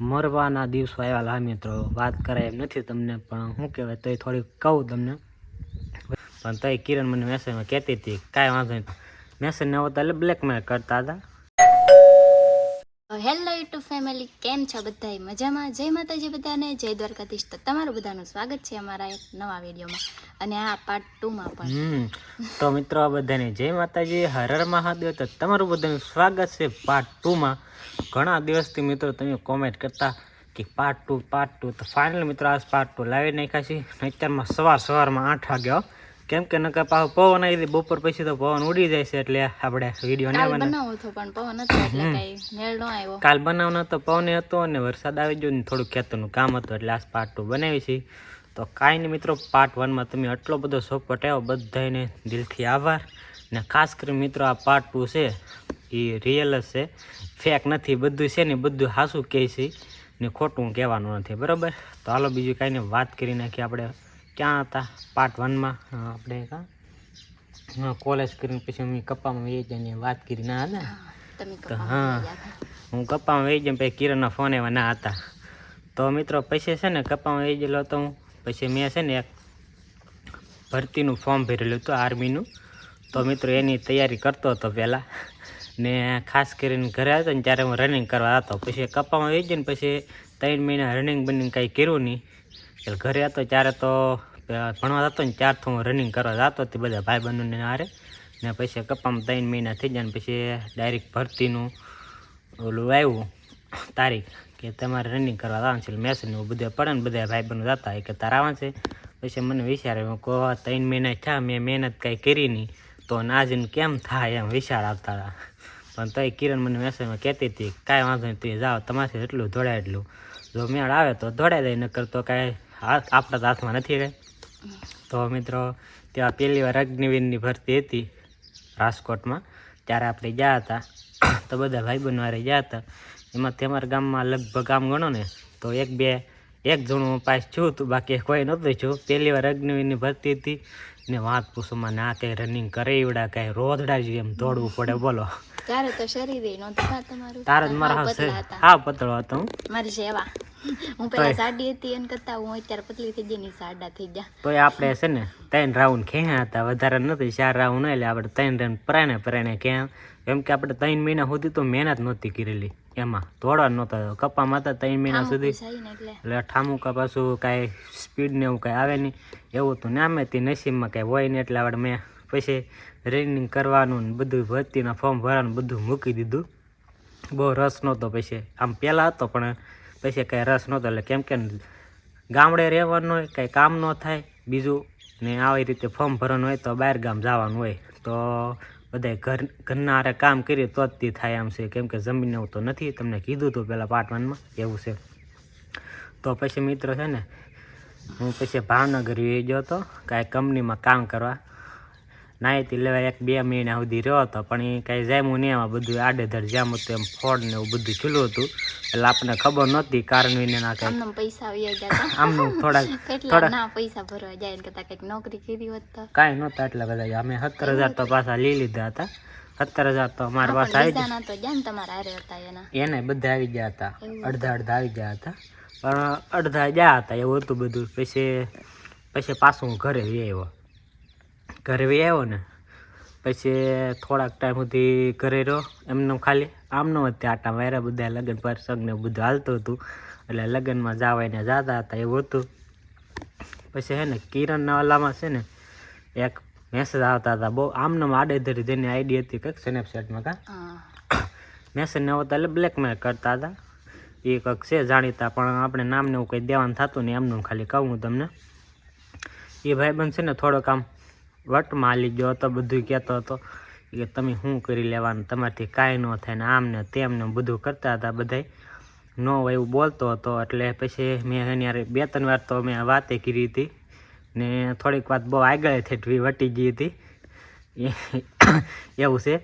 મરવાના દિવસો આવ્યા હા મિત્રો. વાત કરાય એમ નથી તમને, પણ શું કહેવાય, તોય થોડીક કહું તમને. પણ તોય કિરણ મને મેસેજમાં કહેતી હતી, કાંઈ વાંધો નહીં. મેસેજ ન હોતા એટલે બ્લેકમેલ કરતા હતા. હેલો યુટ્યુબ ફેમિલી, કેમ છો બધાય? મજામાં? જય માતાજી બધાને, જય દ્વારકાધીશ. તો તમારું બધાનું સ્વાગત છે અમારા એક નવા વિડીયોમાં અને આ પાર્ટ ટુમાં પણ. તો મિત્રો બધાને જય માતાજી, હર મહાદેવ. તો તમારું બધાનું સ્વાગત છે પાર્ટ ટુમાં ઘણા દિવસથી મિત્રો તમે કોમેન્ટ કરતા કે પાર્ટ ટુ પાર્ટ ટુ તો ફાઇનલ મિત્રો આજ પાર્ટ ટુ લાવી નાખ્યા છે. અત્યારમાં સવાર સવારમાં આઠ વાગ્યા. કેમ કે નકર પાછો પવન આવી બપોર પછી તો પવન ઉડી જાય છે એટલે આપણે વીડિયો ના બનાવો હતો પણ પવન હતો એટલે કઈ મેળ નો આવ્યો. કાલ બનાવવાનો તો પવને હતો અને વરસાદ આવી ગયો ને થોડું ખેતરનું કામ હતું એટલે આ પાર્ટ ટુ બનાવી છે. તો કાંઈ નહીં મિત્રો પાર્ટ વનમાં તમે આટલો બધો સપોર્ટ આવ્યો બધાને દિલથી આભાર. ને ખાસ કરીને મિત્રો આ પાર્ટ ટુ છે એ રિયલ જ છે. ફેક નથી બધું છે ને બધું હાસું કહે છે. ને ખોટું કહેવાનું નથી બરાબર? તો હાલો બીજું કાંઈ નહીં વાત કરી નાખીએ આપણે. ક્યાં હતા? પાર્ટ વનમાં આપણે કાં? કોલેજ કરીને પછી અમે કપ્પામાં વહી જઈને વાત કરી ના હતા? તો હા હું કપ્પામાં વહી જઈને પછી કિરણના ફોન એવા ના હતા. તો મિત્રો પછી છે ને કપ્પામાં વહી ગયેલો હતો હું. પછી મેં છે ને એક ભરતીનું ફોર્મ ભરેલું હતું આર્મીનું. તો મિત્રો એની તૈયારી કરતો હતો પહેલાં. ને ખાસ કરીને ઘરે હતો ને ત્યારે હું રનિંગ કરવા હતો પછી કપ્પામાં વહી જઈને પછી ત્રણ મહિના રનિંગ બનિંગ કાંઈ કર્યું નહીં. એટલે ઘરે હતો ત્યારે તો ભણવા હતો ને ત્યારથી હું રનિંગ કરવા જતો તે બધા ભાઈ ભાઈબંધોને હારે. ને પછી કપ્પામાં ત્રણ મહિના થઈ જાય ને પછી ડાયરેક્ટ ભરતીનું ઓલું આવ્યું, તારીખ કે તમારે રનિંગ કરવા જવાનું છે મેસેજ ને એવું બધે પડે ને બધા ભાઈ ભાઈબંધો જતા કે તારે આવવાનું છે. પછી મને વિચાર આવ્યો, કહો ત્રણ મહિના થયા, મેં મહેનત કાંઈ કરી નહીં. તો નાજીને કેમ થાય? એમ વિચાર આવતા હતા. પણ તોય કિરણ મને મેસેજમાં કહેતી હતી કાંઈ વાંધો નહીં, તું જાઓ તમારાથી એટલું દોડાય એટલું. જો મેળ આવે તો દોડાઈ દે નકર તો કાંઈ હાથ આપણા હાથમાં નથી રહે. તો મિત્રો, ત્યાં પહેલી વાર અગ્નિવીરની ભરતી હતી રાજકોટમાં. ત્યારે આપણે ગયા હતા. તો બધા ભાઈ બનવારે ગયા હતા. એમાં તમારા ગામમાં લગભગ આમ ગણો ને, તો એક બે, એક જણું પાસ છું તું બાકી કોઈ નહોતું છું પહેલી વાર અગ્નિવીરની ભરતી હતી. ને વાત પૂછોમાં ના કંઈ રનિંગ કરે એવડા કાંઈ રોધડા જ એમ દોડવું પડે, બોલો. ત્યારે તો શરીર નો તમારું. તારે મારા હા પતળો હતો હું. મારી સેવા. હું પેલા સાડી હતી એન કરતા હું અત્યારે પતલી થઈ ગઈ ની સાડા થઈ ગયા. તો આપણે છે ને ત્રણ રાઉન્ડ ખેંચ્યા હતા. વધારે નથી ચાર રાઉન્ડ એટલે આપણે ત્રણ રાઉન્ડ પરાણે પરાણે ખેંચ્યા. કેમ કે આપણે ત્રણ મહિના સુધી તો મહેનત નહોતી કરેલી. એમાં દોડવા નહોતા કપામાં હતા ત્રણ મહિના સુધી. એટલે. ઠામું કા પાછું કાંઈ સ્પીડ ને એવું કાંઈ આવે નહીં. એવું તો નામે તે નસીબમાં કાંઈ હોય નહીં એટલે આપણે મેં પછી રનિંગ કરવાનું ને બધું, ભરતીના ફોર્મ ભરવાનું બધું મૂકી દીધું. બહુ રસ નહોતો પછી. આમ પહેલાં હતો, પણ પછી કાંઈ રસ નહોતો. એટલે કેમ કે ગામડે રહેવાનું હોય, કાંઈ કામ ન થાય, બીજું ને આવી રીતે ફોર્મ ભરવાનું હોય તો બહાર ગામ જવાનું હોય. તો બધાય ઘર, ઘરના હારે કામ કરીએ તો જ તે થાય આમ છે. કેમ કે જમીન એવું તો નથી. તમને કીધું હતું પહેલાં પાર્ટ વનમાં એવું છે. તો પછી મિત્રો છે ને, હું પછી ભાવનગર ગયો હતો કાંઈ કંપનીમાં કામ કરવા નાહીથી લેવા એક બે મહિના સુધી રહ્યો હતો પણ એ કાંઈ જામ્યું નહીં. એમાં બધું આડેધડ જામ હતું એમ ફોડ ને એવું બધું ખીલું હતું. એટલે આપણને ખબર નહોતી કારણ વિને ના કાંઈ પૈસા આમ આમનું થોડાક થોડા પૈસા ભરવા જાય કરતા કંઈક નોકરી કરી હોત કાંઈ નહોતા એટલા બધા અમે સત્તર હજાર તો પાછા લઈ લીધા હતા. સત્તર હજાર તો અમારા પાસે આવી ગયા. તમારા હતા એના. એને બધા આવી ગયા હતા અડધા અડધા આવી ગયા હતા. પણ અડધા ગયા હતા એવું હતું બધું. પછી પછી પાછું હું ઘરે આવ્યો. ઘરે વી આવ્યો ને પછી થોડાક ટાઈમ સુધી ઘરે રહ્યો. એમને ખાલી આમનો જ તે આટા વાયરા બધા લગ્ન પ્રસંગને બધું હાલતું હતું. એટલે લગ્નમાં જવાને જતા હતા એવું હતું. પછી હે ને કિરણના ઓલામાં છે ને એક મેસેજ આવતા હતા. બહુ આમને આડે ધરી જેની આઈડી હતી કંઈક સ્નેપચેટમાં કાં? મેસેજ ન આવતા એટલે બ્લેકમેલ કરતા હતા. એ કંઈક છે જાણીતા પણ આપણે નામને એવું કંઈ દેવાનું થતું નહીં. એમનું ખાલી કહું હું તમને. એ ભાઈબંધ છે ને થોડોક આમ વટમાં માલી ગયો હતો, બધું કહેતો હતો કે તમે શું કરી લેવાનું? તમારથી કાંઈ ન થાય ને આમ ને તેમ ને બધું કરતા હતા બધાય. ન હોય એવું બોલતો હતો, એટલે પછી મેં એની બે ત્રણ વાર તો મેં વાતે કરી હતી ને થોડીક વાત બહુ આગળ થઈ વટી ગઈ હતી. એવું છે.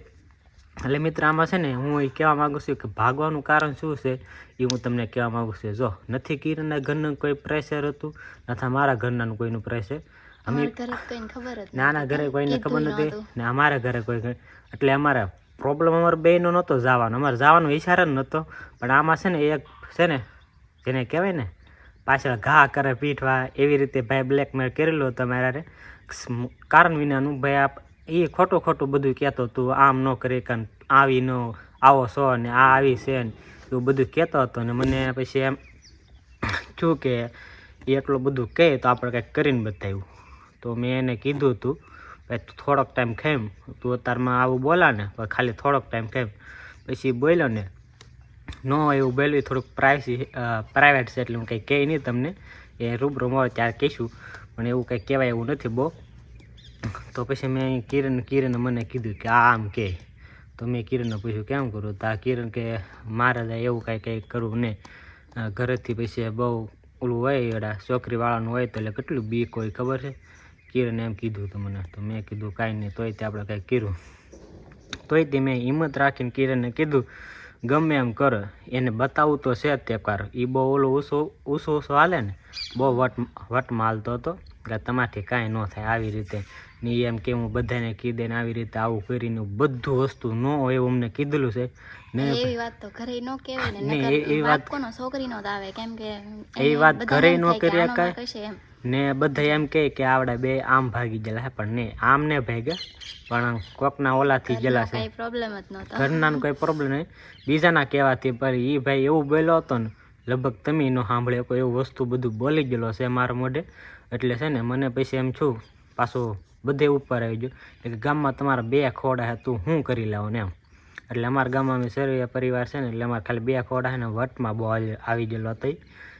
એટલે મિત્ર આમાં છે ને હું એ કહેવા માગું છું કે ભાગવાનું કારણ શું છે એ હું તમને કહેવા માગું છું. જો નથી કિરણના ઘરનું કોઈ પ્રેશર હતું નથી મારા ઘરનાનું કોઈનું પ્રેશર અમે અમારા ઘરે કોઈને ખબર જ નાના ઘરે કોઈને ખબર કીધું નથી ને અમારા ઘરે કોઈ એટલે અમારે પ્રોબ્લેમ અમારે બેનો નહોતો જવાનો. અમારે જવાનો ઈશારો જ નહોતો. પણ આમાં છે ને એક છે ને જેને કહેવાય ને પાછળ ઘા કરે પીઠવા એવી રીતે ભાઈ બ્લેકમેલ કરેલું હતું મારા કારણ વિનાનું ભાઈ આપ એ ખોટું ખોટું બધું કહેતો તું આમ ન કરે કાન આવી ન આવો છો ને આ આવી છે ને એવું બધું કહેતો હતો ને મને પછી એમ શું કે એટલું બધું કહે તો આપણે કંઈક કરીને બતાવ્યું. તો મેં એને કીધું હતું ભાઈ, તું થોડોક ટાઈમ ખેમ, તું અત્યારમાં આવું બોલા ને ખાલી થોડોક ટાઈમ ખેમ. પછી બોલ્યો ને, ન, એવું બોલ્યું થોડુંક પ્રાઇસી પ્રાઇવેટ છે એટલે હું કંઈ કહે નહીં તમને, એ રૂબરૂમાં આવે ત્યારે કહીશું, પણ એવું કંઈ કહેવાય એવું નથી બહુ. તો પછી મેં કિરણ, કિરણે મને કીધું કે, આ આમ કહે તો મેં કિરણને પૂછ્યું, કેમ કરું? તો આ કિરણ કે, મારે તો એવું કાંઈ કંઈ કરવું નહીં. ઘરેથી પછી બહુ ઓલું હોય એડા છોકરીવાળાનું હોય તો એટલે કેટલું બીક હોય, ખબર છે? કિરણે એમ કીધું હતું મને. તો મેં કીધું, કાંઈ નહીં, તોય તે આપણે કાંઈ કર્યું તોય તે મેં હિંમત રાખીને કિરણને કીધું, ગમે એમ કરો, એને બતાવવું તો છે તે કાર. એ બહુ ઓલું ઊંસો ઊંસો ઊંસો હાલે ને, બહુ વટ વટમાં હાલતો હતો કે તમારાથી કાંઈ ન થાય આવી રીતે. ને એમ કે હું બધાને કીધે ને આવી રીતે આવું કરીને બધું વસ્તુ ન હોય એવું અમને કીધેલું છે. ને એવી વાત તો ઘરે ન કહેવાય વાત કોનો છોકરીનો જ આવે કેમ કે એ વાત ઘરે ન થાય કે કરી આનો શકાય. માં કશે એમ. ને બધા એમ કહે કે આવડે બે આમ ભાગી ગયેલા હે પણ નહીં આમ ને ભાગ્યા પણ કોકના ઓલાથી ગયેલા છે. પ્રોબ્લેમ જ નહોતો. ઘરનાનું કોઈ પ્રોબ્લેમ નહીં. બીજાના કહેવાથી પર એ ભાઈ એવું બોલ્યો હતો ને લગભગ તમે ન સાંભળે કોઈ એવું વસ્તુ બધું બોલી ગયેલો છે મારા મોઢે. એટલે છે ને મને પછી એમ છું પાછું બધે ઉપર આવી ગયું. એટલે ગામમાં તમારા બે ખોડા છે તું શું કરી લાવો ને એમ. એટલે અમારા ગામમાં અમે સર્વે પરિવાર છે ને એટલે અમારે ખાલી બે ખોડા છે ને વટમાં બહુ આવી ગયેલો હતો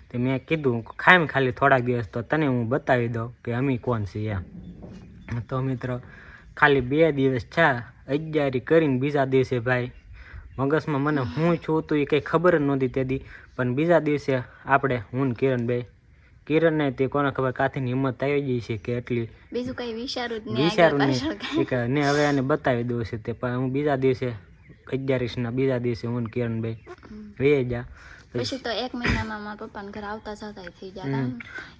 તો મેં કીધું ખાઈમ ખાલી થોડાક દિવસ તો તને હું બતાવી દઉં કે અમી કોણ છીએ એમ. તો મિત્રો ખાલી બે દિવસ છે અગિયારી કરીને બીજા દિવસે ભાઈ મગજમાં મને હું છું તો એ કંઈ ખબર જ નહોતી તેથી પણ બીજા દિવસે આપણે હું ને કિરણભાઈ કિરણને તે કોને ખબર કાથીની હિંમત આવી ગઈ છે કે એટલી. બીજું કઈ વિચારું વિચારું નહીં. ને હવે એને બતાવી દઉં છે તે. પણ હું બીજા દિવસે અગિયારીસના બીજા દિવસે હું કિરણભાઈ વે જા પછી તો એક મહિનામાં મારા પપ્પાને ઘરે આવતા જતા થઈ ગયા.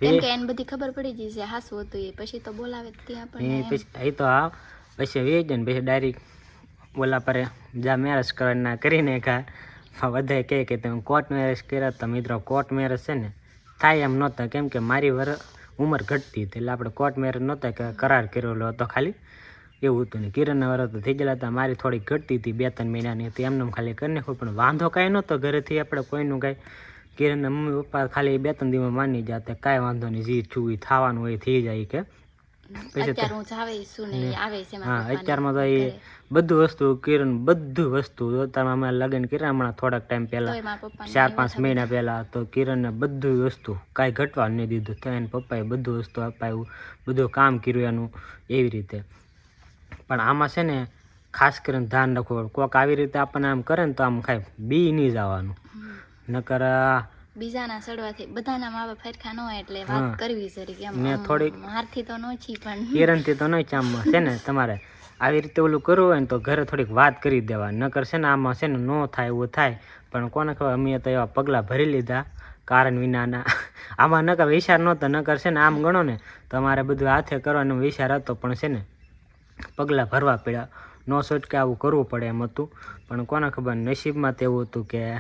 કેમ કે એને બધી ખબર પડી ગઈ છે હાસું હતું એ. પછી તો બોલાવે જ પણ પછી એ તો આ પછી વે જાય ને પછી ડાયરેક્ટ ઓલા પર જા મેરેજ કરવાના કરીને કા બધા કહે કે તમે કોર્ટ મેરેજ કર્યા તો મિત્રો. કોર્ટ મેરેજ છે ને થાય એમ નહોતા. કેમ કે મારી વર ઉંમર ઘટતી હતી એટલે આપણે કોર્ટ મેરેજ નહોતા કે કરાર કરેલો હતો ખાલી. એવું હતું ને કિરણના તો થઈ ગયેલા હતા મારી થોડી ઘટતી હતી બે ત્રણ મહિનાની હતી એમને ખાલી કરી નાખ્યું પણ વાંધો કાંઈ નહોતો ઘરેથી આપણે કોઈનું કાંઈ કિરણના મમ્મી પપ્પા ખાલી બે ત્રણ દિવસ માની જતા કાંઈ વાંધો નહીં જે છું એ થવાનું હોય થઈ જાય કે. અત્યારમાં તો એ બધું વસ્તુ કિરણ બધું વસ્તુ અત્યારમાં અમે લગ્ન કર્યા હમણાં થોડાક ટાઈમ પહેલા ચાર પાંચ મહિના પહેલા તો કિરણને બધું વસ્તુ કાંઈ ઘટવા નહીં દીધું તો એને પપ્પાએ બધું વસ્તુ અપાયું બધું કામ કર્યું એનું એવી રીતે. પણ આમાં છે ને ખાસ કરીને ધ્યાન રાખવું. કોક આવી રીતે આપણને આમ કરે ને તો આમ ખાઈ બી નહીં જવાનું. નકર બીજાના સડવાથી બધાના મા બાપ ફેરખા ન હોય એટલે વાત કરવી જરી કે ને થોડીક- મારથી તો નોછી પણ. કિરણથી તો નહીં ચામમાં. છે ને તમારે આવી રીતે ઓલું કરવું હોય ને તો ઘરે થોડીક વાત કરી દેવા નકર છે ને આમાં છે ને ન થાય એવું થાય. પણ કોને ખબર અમે તો એવા પગલાં ભરી લીધા. કારણ વિનાના. આમાં નકર વિચાર નહોતો. નકર છે ને આમ ગણો ને તમારે બધું હાથે કરવાનો વિચાર હતો. પણ છે ને પગલાં ભરવા પડ્યા. નો કે આવું કરવું પડે એમ હતું. પણ કોને ખબર, નસીબમાં તો એવું હતું કે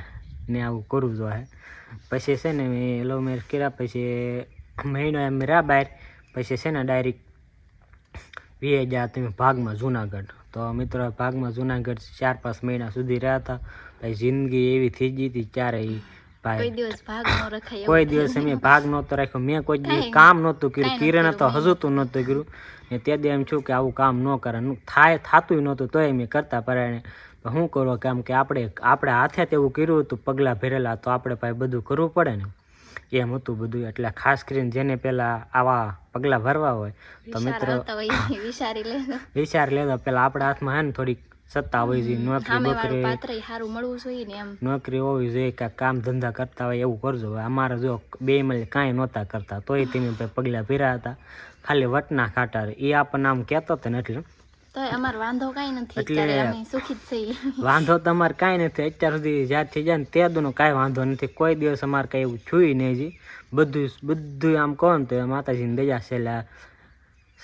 ને આવું કરવું જોઈએ. પછી છે ને મેં લવ મેરેજ કર્યા, પછી મહિનો એમ રહ્યા બહાર. પછી છે ને ડાયરેક્ટ વીએ ગયા તમે ભાગમાં જુનાગઢ. તો મિત્રો, ભાગમાં જુનાગઢ ચાર પાંચ મહિના સુધી રહ્યા હતા. પછી જિંદગી એવી થઈ ગઈ હતી ઈ કોઈ દિવસ ભાગ ન રખાય કોઈ દિવસ અમે ભાગ નહોતો રાખ્યો. મેં કોઈ દિવસ કામ નહોતું કર્યું. કિરણ તો હજુ હજુતું નહોતું કર્યું. ને તે દે એમ છું કે આવું કામ ન કરે. થાય થતું નહોતું તોય મેં કરતા પરાયણે. શું કરવું કેમ કે આપણે આપણે હાથે તેવું કર્યું હતું પગલાં ભરેલા તો આપણે પાસે બધું કરવું પડે ને. એમ હતું બધું. એટલે ખાસ કરીને જેને પહેલાં આવા પગલાં ભરવા હોય તો મિત્રો વિચારી લેજો વિચાર લેતો પેલા આપણા હાથમાં હે ને થોડીક સત્તા હોય છે નોકરી બોકરી. પાત્ર સારું મળવું જોઈએ ને એમ. નોકરી હોવી જોઈએ કે કામ ધંધા કરતા હોય એવું કરજો. અમારે જો બે મળી કાંઈ નહોતા કરતા તોય તમે ભાઈ પગલાં ભર્યા હતા. ખાલી વટના ખાટા એ આપણને આમ કહેતો હતો ને એટલે. વાંધો છીએ. તમારે કાંઈ નથી. અત્યાર સુધી જ્યારથી જાય ને તે દુનો કાંઈ વાંધો નથી. કોઈ દિવસ અમારે કાંઈ એવું છુઈ નહીં જી. બધું બધું આમ કહો ને તો માતાજીની દયા છે એટલે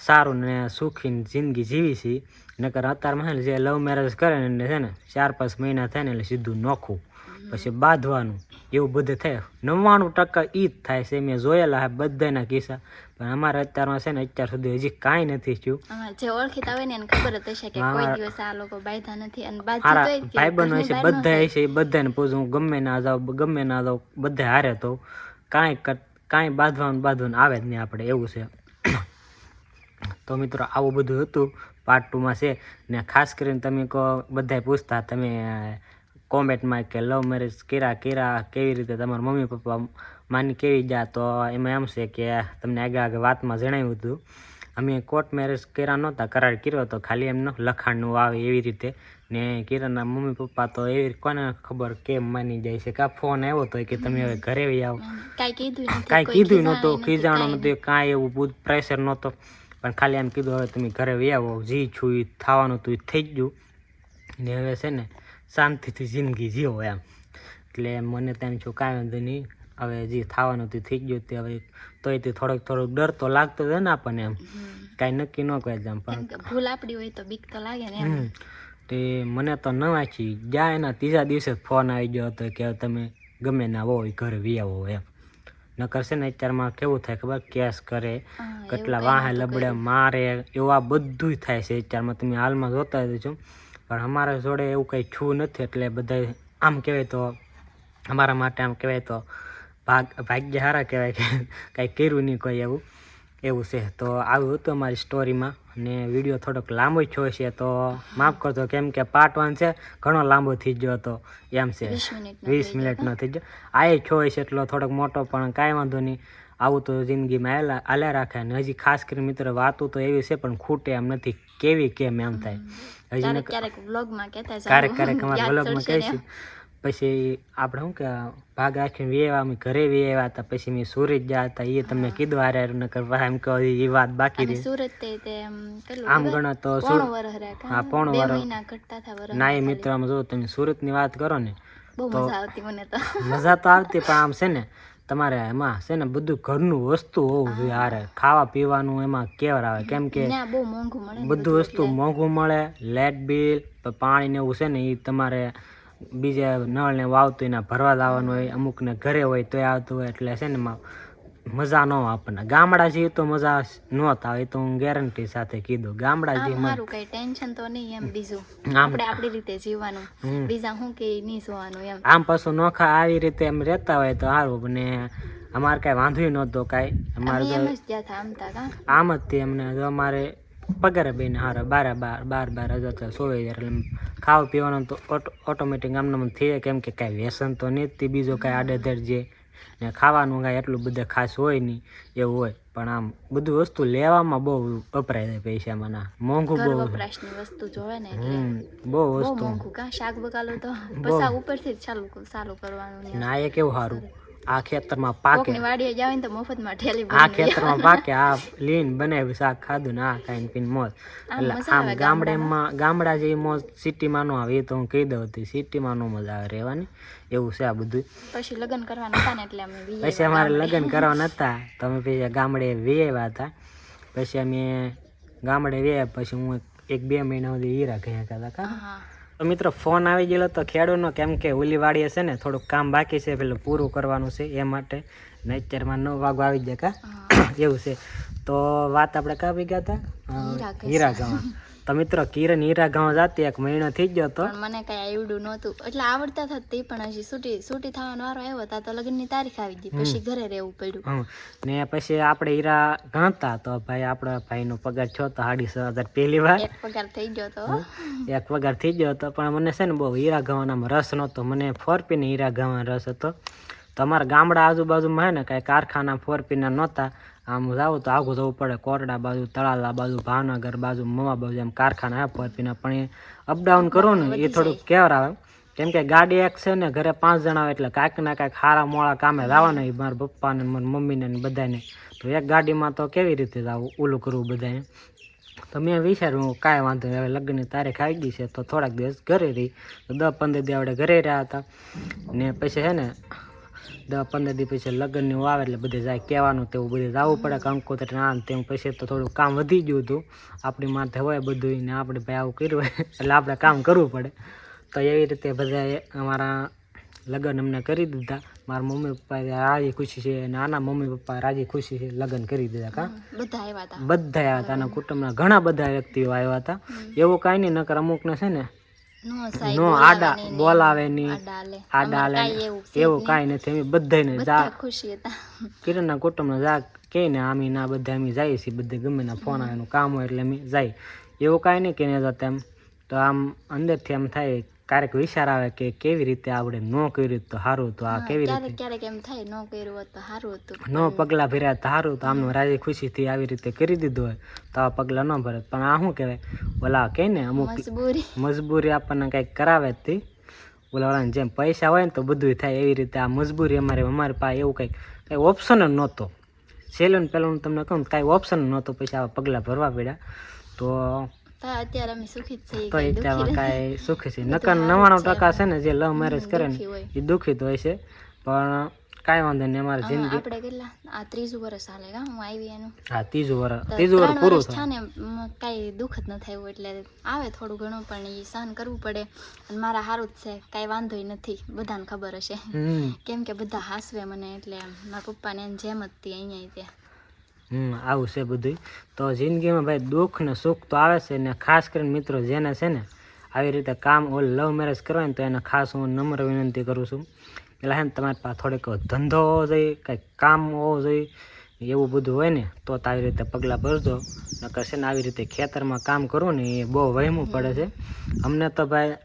સારું ને સુખી જિંદગી જીવી છે. નકર અત્યારમાં છે ને જે લવ મેરેજ કરે ને એને છે ને ચાર પાંચ મહિના થાય ને એટલે સીધું નોખું. પછી બાંધવાનું એવું બધું થાય. નવ્વાણું ટકા એ જ થાય છે મેં જોયેલા છે બધાના કિસ્સા. પણ અમારે અત્યારમાં છે ને અત્યાર સુધી હજી કાંઈ નથી થયું. જે ઓળખીતા હોય ને એને ખબર જ હશે કે કોઈ દિવસ આ લોકો બાંધા નથી. અને ભાઈબંધો ઘરની હશે બધા હશે એ બધાને પૂછું હું ગમે ના જાઉં ગમે ના જાઉં બધા હારે તો કાંઈ કાંઈ બાંધવાનું બાંધવાનું આવે જ નહીં આપણે. એવું છે. તો મિત્રો આવું બધું હતું. પાર્ટ ટુમાં છે. ને ખાસ કરીને તમે કહો બધાય પૂછતા તમે કોમેન્ટમાં કે લવ મેરેજ કર્યા કર્યા કેવી રીતે તમારા મમ્મી પપ્પા માની કેવી ગયા તો એમાં એમ છે કે તમને આગળ આગળ વાતમાં જણાવ્યું હતું. અમે કોર્ટ મેરેજ કર્યા નહોતા કરાર કર્યો હતો ખાલી એમનો લખાણનું આવે એવી રીતે. ને કિરણના મમ્મી પપ્પા તો એવી કોને ખબર કેમ માની જાય છે? કા ફોન આવ્યો તો કે તમે હવે ઘરે આવો? કાંઈ કીધું કાંઈ કીધું નહોતું ખીજાણું નહોતું કાંઈ એવું પ્રેશર નહોતો. પણ ખાલી એમ કીધું હવે તમે ઘરે વહી આવો જી છું એ થવાનું તું થઈ જ ગયું. ને હવે છે ને શાંતિથી જિંદગી જીવો એમ. એટલે મને તેમ છું કાંઈ વાંધો નહીં હવે જે થવાનું હતું થઈ ગયું. તે હવે તોય તે થોડોક થોડોક ડર તો લાગતો હતો ને આપણને એમ. કાંઈ નક્કી ન કહે એમ પણ ભૂલ આપડી હોય તો બીક તો લાગે ને. તે મને તો ન વાંચી. જ્યાં એના ત્રીજા દિવસે ફોન આવી ગયો હતો કે તમે ગમે ના હોય ઘરે વી આવો એમ. નકર કરશે ને અત્યારમાં કેવું થાય ખબર? કેસ કરે કેટલા વાહે લબડે મારે એવું આ બધું થાય છે અત્યારમાં. તમે હાલમાં જોતા જ છો પણ અમારા જોડે એવું કંઈ છું નથી એટલે બધા આમ કહેવાય તો અમારા માટે આમ કહેવાય તો ભાગ ભાગ્ય હારા કહેવાય કે કાંઈ કર્યું નહીં કોઈ એવું. એવું છે. તો આવ્યું હતું અમારી સ્ટોરીમાં અને વીડિયો થોડોક લાંબો થયો છે તો માફ કરજો કેમ કે પાર્ટ વન છે ઘણો લાંબો થઈ ગયો હતો. એમ છે. વીસ મિનિટનો થઈ ગયો આ એ છોય છે એટલો થોડોક મોટો પણ કાંઈ વાંધો નહીં. આવું તો જિંદગીમાં આવેલા આલ્યા રાખે. અને હજી ખાસ કરીને મિત્રો વાતો તો એવી છે પણ ખૂટે એમ નથી. કેવી કેમ એમ થાય. હજી ક્યારેક ક્યારેક વ્લોગમાં કહેતા ક્યારેક ક્યારેક અમારા વ્લોગમાં કહીશું. પછી આપણે શું કે ભાગ રાખીને વેવા અમે ઘરે વેવા હતા પછી મેં સુરત ગયા હતા એ તમને કીધું હારે નકર એમ કહો એ વાત બાકી રહી. સુરત તે તે આમ ગણો તો? હા, પોણું વરસ ના એ મિત્રો આમ જો તમે સુરતની વાત કરો ને તો મજા તો. આવતી પણ આમ છે ને તમારે એમાં છે ને બધું ઘરનું વસ્તુ હોવું જોઈએ હારે. ખાવા પીવાનું એમાં કેવર આવે કેમ કે બધું વસ્તુ મોંઘું મળે લેટ બિલ પાણી ને એવું છે ને એ તમારે બીજે નળ ને વાવતું એના ભરવા લાવવાનું હોય અમુક ને ઘરે હોય તોય આવતું હોય એટલે છે ને મજા ન આપણને. ગામડા જેવી તો મજા ન આવે તો હું ગેરંટી સાથે કીધું. ગામડા જેવી મારું કઈ ટેન્શન તો નહીં એમ બીજું. આપણે આપણી રીતે જીવવાનું. બીજા હું કે નહીં જોવાનું એમ. આમ પાછું નોખા આવી રીતે એમ રહેતા હોય તો સારું ને અમારે કાંઈ વાંધો નહોતો કાંઈ. અમારે આમ જ તે અમને અમારે પગારે બેન હારા બાર બાર બાર બાર હજાર થયા સોવે હજાર એટલે ખાવા પીવાનું તો ઓટોમેટિક આમને થઈ કેમ કે કાંઈ વ્યસન તો તે બીજો કાંઈ આડેધડ જે ને ખાવાનું કાંઈ એટલું બધું ખાસ હોય નહીં એવું હોય. પણ આમ બધું વસ્તુ લેવામાં બહુ વપરાય છે પૈસામાં ના મોંઘું બહુ વપરાશની વસ્તુ જોવે ને હમ બહુ વસ્તુ. મોંઘું. કાં શાક બકાલો તો ઉપરથી ચાલુ ચાલુ કરવાનું ના એ કેવું સારું? આ ખેતરમાં પાકે. વાડીએ જાવ ને તો મફતમાં ઠેલી આ ખેતરમાં પાકે આ લીન બનાવ્યું શાક ખાધું ને આ ખાઈને પીને મોજ. આમ એટલે આમ ગામડેમાં. ગામડા જેવી મોજ સિટીમાં નો આવે એ તો હું કહી દઉં હતી સિટીમાં નો મજા આવે રહેવાની. એવું છે આ બધું. પછી લગ્ન કરવાના હતા ને એટલે અમે પછી અમારે લગ્ન કરવાના હતા તો અમે પછી ગામડે વેવા હતા. પછી અમે ગામડે વેયા પછી હું એક બે મહિના સુધી હીરા ગયા હતા. કા તો મિત્રો ફોન આવી ગયેલો તો ખેડૂતનો કેમ કે ઉલીવાડી હશે ને થોડુંક કામ બાકી છે પેલું પૂરું કરવાનું છે એ માટે. ને અત્યારમાં નવ વાગો આવી જાય કા? એવું છે. તો વાત આપણે કાપી ગયા હતા? હીરા ઘસે. તો મિત્રો કિરણ હીરા ગામ જાતી એક મહિનો થઈ ગયો હતો. મને કઈ આવડ્યું નહોતું. એટલે આવડતા થતી તે પણ હજી છૂટી છૂટી થવાનો વારો આવ્યો હતા તો લગ્નની તારીખ આવી ગઈ. પછી ઘરે રહેવું પડ્યું. ને પછી આપણે હીરા ગાંતા તો ભાઈ આપણા ભાઈનો પગાર છો તો સાડી છ હજાર પહેલી વાર. એક પગાર થઈ ગયો તો. એક પગાર થઈ ગયો હતો પણ મને છે ને બહુ હીરા ગાવાનામાં રસ નહોતો. મને ફોર પીને હીરા ગાવાનો રસ હતો. તમારા ગામડા આજુબાજુમાં હે ને કાંઈ કારખાના ફોરપીના નહોતા. આમ જાવું તો આઘું જવું પડે, કોરડા બાજુ તળાલા બાજુ, ભાવનગર બાજુ, મવા બાજુ એમ કારખાના હે પીને. પણ એ અપડાઉન કરો ને, એ થોડુંક કેવર આવે. કેમ કે ગાડી એક છે ને, ઘરે પાંચ જણા આવે એટલે કાંઈક ના કાંઈક હારા મોળા કામે જવાના હોય, મારા પપ્પાને મારા મમ્મીને બધાને તો એક ગાડીમાં તો કેવી રીતે જવું, ઓલું કરવું બધાને તો મેં વિચાર્યું કાંઈ વાંધો નહીં, હવે લગ્નની તારીખ આવી ગઈ છે, તો થોડાક દિવસ ઘરે રહી. તો દસ પંદર દી આપણે ઘરે રહ્યા હતા. ને પછી છે ને દસ પંદર દી પછી લગ્નનું આવે એટલે બધે જાય કહેવાનું તેવું બધે જવું પડે કંકોતર ના ને તેમ પછી તો થોડું કામ વધી ગયું હતું. આપણી માથે હોય બધું ને આપણે ભાઈ આવું કર્યું હોય એટલે આપણે કામ કરવું પડે. તો એવી રીતે બધાએ અમારા લગ્ન અમને કરી દીધા. મારા મમ્મી પપ્પા રાજી ખુશી છે અને આના મમ્મી પપ્પા રાજી ખુશી છે લગ્ન કરી દીધા કા? બધા આવ્યા હતા. બધા આવ્યા હતા અને કુટુંબના ઘણા બધા વ્યક્તિઓ આવ્યા હતા. એવું કાંઈ નહીં નકર અમુકને છે ને નો આડા બોલાવે નહીં. આડા લે એવું કાંઈ નથી. અમે બધાને જા ખુશી હતા. કિરણના કુટુંબના જા કે ને અમે ના બધા અમે જઈએ છીએ. બધે ગમે ના ફોન આવે કામ હોય એટલે અમે જાય. એવું કાંઈ નહીં કે નહીં જતા એમ. તો આમ અંદરથી એમ થાય ક્યારેક વિચાર આવે કે કેવી રીતે આપણે ન કર્યું તો સારું તો આ કેવી રીતે? ક્યારેક એમ થાય ન કર્યું હોત તો સારું હતું. ન પગલાં ભર્યા તો સારું તો આમનું રાજી ખુશીથી આવી રીતે કરી દીધું હોય તો આ પગલાં ન ભરત પણ આ શું કહેવાય? ઓલા કહે ને અમુક મજબૂરી. મજબૂરી આપણને કંઈક કરાવે જ તે. ઓલા વાળાને જેમ પૈસા હોય ને તો બધું થાય. એવી રીતે આ મજબૂરી અમારે અમારી પાસે એવું કંઈક કંઈ ઓપ્શન જ નહોતો. છેલ્લું ને પહેલું હું તમને કહું કાંઈ ઓપ્શન નહોતો. પછી આવા પગલાં ભરવા પડ્યા. તો અત્યારે અમે સુખી છીએ તો નથી. કાંઈ સુખી છે નકર નવાણું ટકા છે ને જે લવ મેરેજ કરે ને. એ દુઃખી જ હોય છે. પણ કાંઈ વાંધો નહીં અમારી જિંદગી આપણે કેટલા? આ ત્રીજું વર્ષ હાલે કા હું આવી એનું. હા ત્રીજું વર્ષ ત્રીજું વર્ષ પૂરું થાય. ને કાંઈ દુઃખ જ ન થયું એટલે આવે થોડું ઘણું પણ એ સહન કરવું પડે. અને મારા સારું જ છે કાંઈ વાંધોય નથી. બધાને ખબર હશે. કેમ કે બધા હાસવે મને એટલે મારા પપ્પાને જેમ જ હતી અહીંયા ત્યાં. હમ, આવું છે બધું તો જિંદગીમાં ભાઈ દુઃખ ને સુખ તો આવે છે ને ખાસ કરીને મિત્રો જેને છે ને આવી રીતે કામ ઓલ લવ મેરેજ કરવાય ને તો એને ખાસ હું નમ્ર વિનંતી કરું છું. એટલે હે ને તમારી પાસે થોડીક ધંધો હોવો જોઈએ કંઈક કામ હોવો જોઈએ, એવું બધું હોય ને તો આવી રીતે પગલાં ભરજો. નકર છે ને આવી રીતે ખેતરમાં કામ કરવું ને એ બહુ વહેમું પડે છે. અમને તો ભાઈ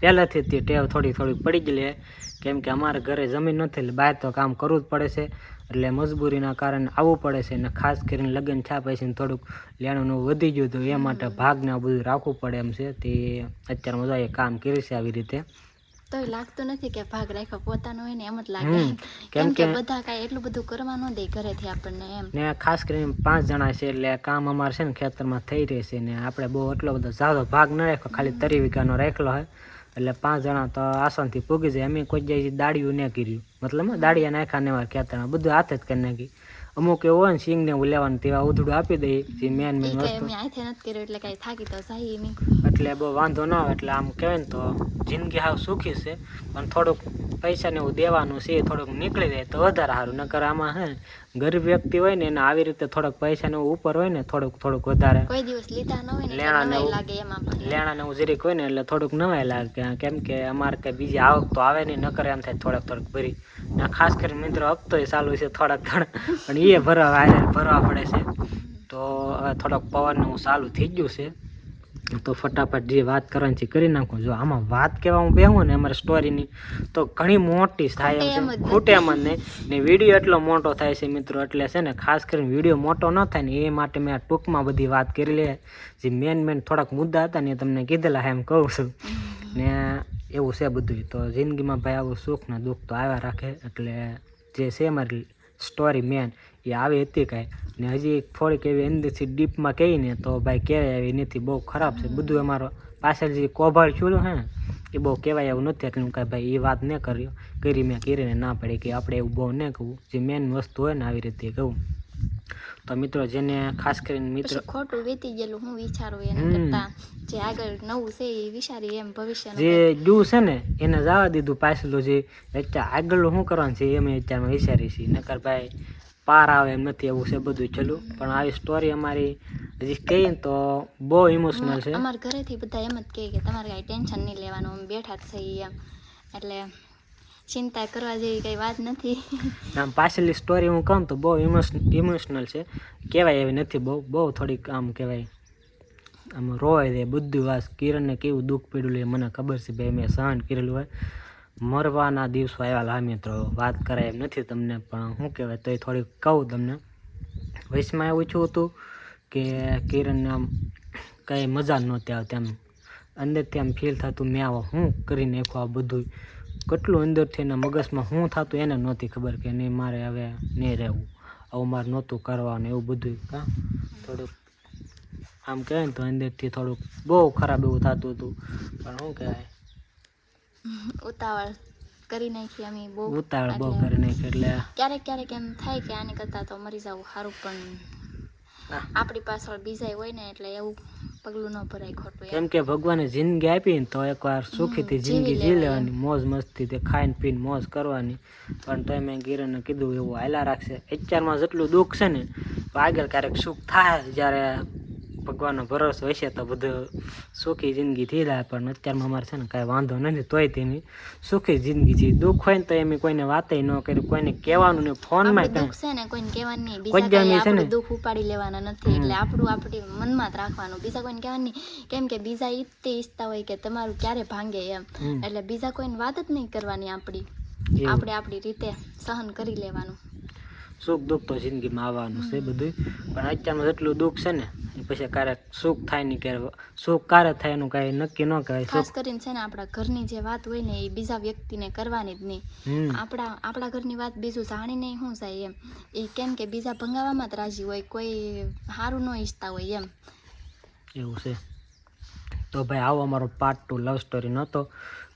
પહેલેથી તે ટેવ થોડી થોડી પડી જ લે કેમ કે અમારે ઘરે જમીન નથી એટલે બહાર તો કામ કરવું જ પડે છે. એટલે મજબૂરીના કારણે આવવું પડે છે અને ખાસ કરીને લગ્ન થયા પછી થોડુંક લેણું વધી ગયું તો એ માટે ભાગને આ બધું રાખવું પડે એમ છે. તે અત્યારે મજા એ કામ કરી છે આવી રીતે. તોય લાગતું નથી કે ભાગ રાખ્યો પોતાનો હોય ને એમ જ લાગે. કેમ કે બધા કાંઈ એટલું બધું કરવા ન દે ઘરેથી આપણને એમ. ને ખાસ કરીને પાંચ જણા છે એટલે કામ અમારે છે ને ખેતરમાં થઈ રહે છે ને આપણે બહુ એટલો બધો ઝાઝો ભાગ ન રાખ્યો ખાલી તરી વીઘાનો રાખેલો હોય. એટલે પાંચ જણા તો આસાનથી પૂગી જાય. અમે કોઈ જાય દાડિયું ન કર્યું. મતલબ દાડિયા નાખ્યા ને અમારા ખેતરમાં બધું હાથે જ કરી નાખી. અમુક એવું હોય ને સિંગ ને લેવાનું તેવા ઉધડું આપી દઈએ જે મેન મેન વસ્તુ. એટલે કાંઈ થાકી તો એટલે બહુ વાંધો ન આવે એટલે આમ કહેવાય ને તો જિંદગી હાવ સુખી છે. પણ થોડુંક પૈસા ને એવું દેવાનું છે થોડુંક નીકળી જાય તો વધારે સારું. નકર આમાં હે ગરીબ વ્યક્તિ હોય ને એને આવી રીતે થોડોક પૈસા ને એવું ઉપર હોય ને થોડુંક થોડુંક વધારે કોઈ દિવસ લીધા ન હોય લેણા ને લેણા ને એવું જરીક હોય ને એટલે થોડુંક નવાય લાગે. કેમ કે અમારે કઈ બીજી આવક તો આવે નહીં નકર એમ થાય થોડાક થોડુંક ભરી. ને ખાસ કરીને મિત્રો હપ્તો ચાલુ છે થોડાક ઘણા. પણ એ ભરવા ભરવા પડે છે. તો હવે થોડોક પવન ને એવું ચાલુ થઈ ગયું છે. તો ફટાફટ જે વાત કરવાની છે કરી નાખું. જો આમાં વાત કહેવા હું બેહું ને અમારી સ્ટોરીની તો ઘણી મોટી થાય એમ છે. ખૂટે એમ જ નહીં. ને વીડિયો એટલો મોટો થાય છે મિત્રો એટલે છે ને ખાસ કરીને વીડિયો મોટો ન થાય ને એ માટે મેં આ ટૂંકમાં બધી વાત કરી લે. જે મેન મેન થોડાક મુદ્દા હતા ને એ તમને કીધેલા એમ કહું છું. ને એવું છે બધું તો જિંદગીમાં ભાઈ આવું સુખ ને દુઃખ તો આવ્યા રાખે એટલે જે છે મારી સ્ટોરી મેન એ આવી હતી કાંઈ. ને હજી થોડીક એવી અંદરથી ડીપમાં કહીને તો ભાઈ કહેવાય એવી નથી, બહુ ખરાબ છે. બધું અમારો પાછળ જે કોભાળ છૂલું ને, એ બહુ કહેવાય એવું નથી. એટલે હું કાંઈ ભાઈ એ વાત ન કર્યો. કરી મેં, કરીને ના પડે કે આપણે એવું બહુ ન કહું. જે મેન વસ્તુ હોય ને આવી રીતે કહું. તો મિત્રો જેને ખાસ કરીને મિત્રો ખોટું વીતી ગયેલું હું વિચારું એના કરતા. જે આગળ નવું છે એ વિચારી એમ ભવિષ્ય જે જુ છે ને એને જવા દીધું પાછલું જે અત્યારે આગળ શું કરવાનું છે એમ અમે અત્યારમાં વિચારી છીએ. નકર ભાઈ પાર આવે એમ નથી એવું છે બધું. ચલું પણ આવી સ્ટોરી અમારી હજી કહીએ તો બહુ ઇમોશનલ છે. અમારા ઘરેથી બધા એમ જ કહે કે તમારે કાંઈ ટેન્શન નહીં લેવાનું અમે બેઠા જ છીએ એમ. એટલે ચિંતા કરવા જેવી કઈ વાત નથી. આમ પાછળની સ્ટોરી હું કહું તો બહુ ઇમોશનલ છે. કહેવાય એવી નથી, બહુ બહુ થોડીક આમ કહેવાય, આમ રોય દે બધું વાત કિરણને કેવું દુઃખ પીડ્યું લે, મને ખબર છે ભાઈ, મેં સહન કરેલું હોય. મરવાના દિવસો આવ્યા લા મિત્રો, વાત કરાય એમ નથી તમને, પણ શું કહેવાય, તોય થોડીક કહું તમને. વયસમાં એવું છું હતું કે કિરણને આમ કંઈ મજા નહોતી આવતી એમ અંદરથી આમ ફીલ થતું, મેં આવો શું કરી નાખ્યું આ બધું કેટલું અંદરથી એના મગજમાં શું થતું એને નહોતી ખબર કે નહીં મારે હવે નહીં રહેવું. આવું મારે નહોતું કરવાનું એવું બધું કાં? થોડુંક આમ કહેવાય ને તો અંદરથી થોડુંક બહુ ખરાબ એવું થતું હતું. પણ શું કહેવાય? ઉતાવળ કરી નાખી અમે બહુ ઉતાવળ બહુ કરી નાખી એટલે ક્યારેક ક્યારેક એમ થાય કે આની કરતાં તો મરી જવું સારું પણ આપણી પાછળ બીજા હોય ને એટલે એવું પગલું ન ભરાય ખોટું કેમ કે ભગવાને જિંદગી આપી ને તો એકવાર સુખીથી જિંદગી જી લેવાની. મોજ મસ્તી તે ખાઈને પીને મોજ કરવાની. પણ તો મેં કિરણને કીધું એવું હાલા રાખશે. અત્યારમાં જેટલું દુઃખ છે ને આગળ ક્યારેક સુખ થાય જ્યારે ભગવાનનો ભરોસો હશે તો બધું સુખી જિંદગી થઈ જાય પણ અત્યારમાં અમારે છે ને કાંઈ વાંધો નથી તોય તેની સુખી જિંદગી છે. દુઃખ હોય ને તો એમ કોઈને વાતે ન કરી કોઈને કહેવાનું ને ફોનમાં કાંઈ છે ને કોઈને કહેવાનું નહીં. બીજા કઈ. આપણું દુઃખ ઉપાડી લેવાના નથી એટલે આપણું આપણી મનમાં જ રાખવાનું. બીજા કોઈને કહેવાનું નહીં. કેમ કે બીજા ઈચ્છતે ઈચ્છતા હોય કે તમારું ક્યારે ભાંગે એમ. એટલે બીજા કોઈને વાત જ નહીં કરવાની આપણી. આપણે આપણી રીતે સહન કરી લેવાનું. સુખ દુઃખ તો જિંદગીમાં આવવાનું છે બધું પણ અત્યારમાં જેટલું દુઃખ છે ને એ પછી ક્યારેક સુખ થાય ને ક્યારે સુખ ક્યારે થાય એનું કાંઈ નક્કી ન કહેવાય ખાસ કરીને છે ને આપણા ઘરની જે વાત હોય ને એ બીજા વ્યક્તિને કરવાની જ નહીં. આપણા આપણા ઘરની વાત બીજું જાણીને શું થાય એમ. એ કેમ કે બીજા ભંગાવામાં જ રાજી હોય કોઈ સારું ન ઈચ્છતા હોય એમ. એવું છે. તો ભાઈ આવો અમારો પાર્ટ ટુ લવ સ્ટોરી નહોતો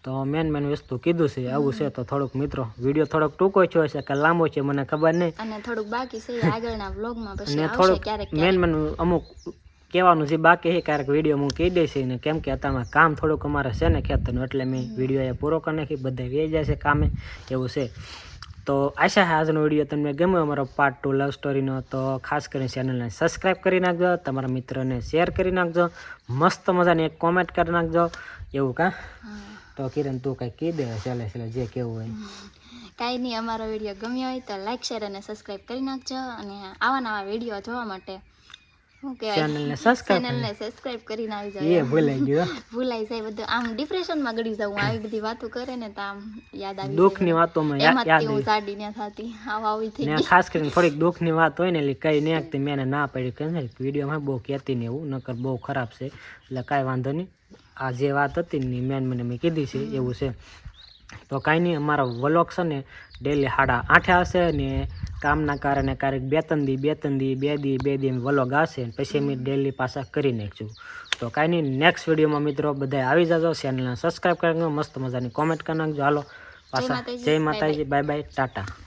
તો મેન મેન વસ્તુ કીધું છે આવું છે તો થોડુંક મિત્રો વીડિયો થોડોક ટૂંકો થયો છે કે લાંબો છે મને ખબર નહીં. અને થોડુંક બાકી છે આગળના વ્લોગમાં પછી આવશે થોડુંક મેન મેન અમુક કહેવાનું જે બાકી છે ક્યારેક વીડિયો હું કહી દઈશ ને કેમ કે અત્યારમાં કામ થોડુંક અમારે છે ને ખેતરનું એટલે મેં વીડિયો એ પૂરો કરી નાખી બધા વે જાય છે કામે એવું છે. તો આશા છે આજનો વીડિયો તમને ગમ્યો અમારો પાર્ટ ટુ લવ સ્ટોરીનો તો ખાસ કરીને ચેનલને સબસ્ક્રાઈબ કરી નાખજો તમારા મિત્રોને શેર કરી નાખજો મસ્ત મજાની એક કોમેન્ટ કરી નાખજો એવું કાં. તો કિરણ તું કઈ કહી દે ચાલે ચાલે જે કેવું હોય. કાંઈ નહીં અમારો વીડિયો ગમ્યો હોય તો લાઈક શેર અને સબસ્ક્રાઈબ કરી નાખજો અને આવા નવા વીડિયો જોવા માટે શું કહેવાય? ચેનલને સબસ્ક્રાઈબ ચેનલને સબસ્ક્રાઈબ કરી નાખજો એ ભૂલાઈ ગયું. ભૂલાઈ જાય બધું. આમ ડિપ્રેશનમાં ગળી જાઉં આવી બધી વાતો કરે ને તો આમ યાદ આવી દુઃખની વાતોમાં યા- એમાં યાદ હું સાડી ને થતી. આવા આવી થઈ ને ખાસ કરીને થોડીક દુઃખની વાત હોય ને એટલે કઈ આગતી મેં ના પાડી. કે ને વિડીયોમાં બહુ કહેતી ને એવું નકર બહુ ખરાબ છે. એટલે કાંઈ વાંધો નહીં. આ જે વાત હતી ને મેન મને મેં કીધી છે એવું છે. તો કાંઈ નહીં અમારો વ્લોગ છે ને ડેલી સાડા આઠે આવશે ને કામના કારણે ક્યારેક બે ત્રણ દી બે ત્રણ દી બે દી બે દી એમ વ્લોગ આવશે પછી અમે ડેલી પાછા કરી નાખીશું. તો કાંઈ નહીં નેક્સ્ટ વિડીયોમાં મિત્રો બધા આવી જજો ચેનલને સબસ્ક્રાઈબ કરી નાખજો મસ્ત મજાની કોમેન્ટ કરી નાખજો. હાલો પાછા. જય. માતાજી. Bye bye tata.